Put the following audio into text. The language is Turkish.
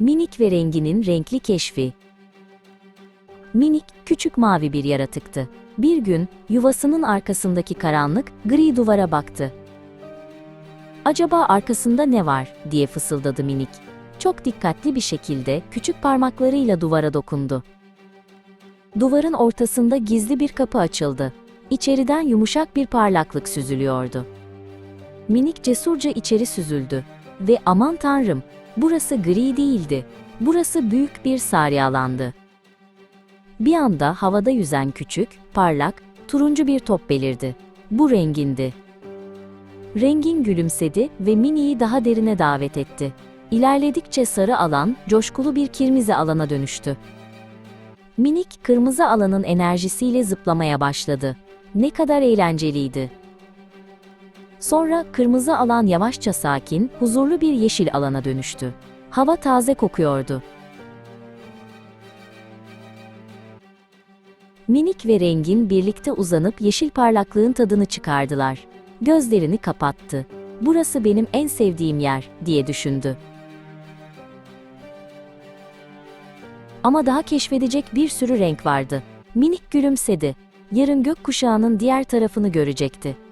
Minik ve renginin renkli keşfi. Minik, küçük mavi bir yaratıktı. Bir gün, yuvasının arkasındaki karanlık, gri duvara baktı. Acaba arkasında ne var, diye fısıldadı minik. Çok dikkatli bir şekilde, küçük parmaklarıyla duvara dokundu. Duvarın ortasında gizli bir kapı açıldı. İçeriden yumuşak bir parlaklık süzülüyordu. Minik cesurca içeri süzüldü. Ve aman tanrım, burası gri değildi. Burası büyük bir sarı alandı. Bir anda havada yüzen küçük, parlak, turuncu bir top belirdi. Bu rengindi. Rengin gülümsedi ve Mini'yi daha derine davet etti. İlerledikçe sarı alan, coşkulu bir kirmizi alana dönüştü. Minik, kırmızı alanın enerjisiyle zıplamaya başladı. Ne kadar eğlenceliydi. Sonra kırmızı alan yavaşça sakin, huzurlu bir yeşil alana dönüştü. Hava taze kokuyordu. Minik ve Rengin birlikte uzanıp yeşil parlaklığın tadını çıkardılar. Gözlerini kapattı. Burası benim en sevdiğim yer, diye düşündü. Ama daha keşfedecek bir sürü renk vardı. Minik gülümsedi. Yarın gökkuşağının diğer tarafını görecekti.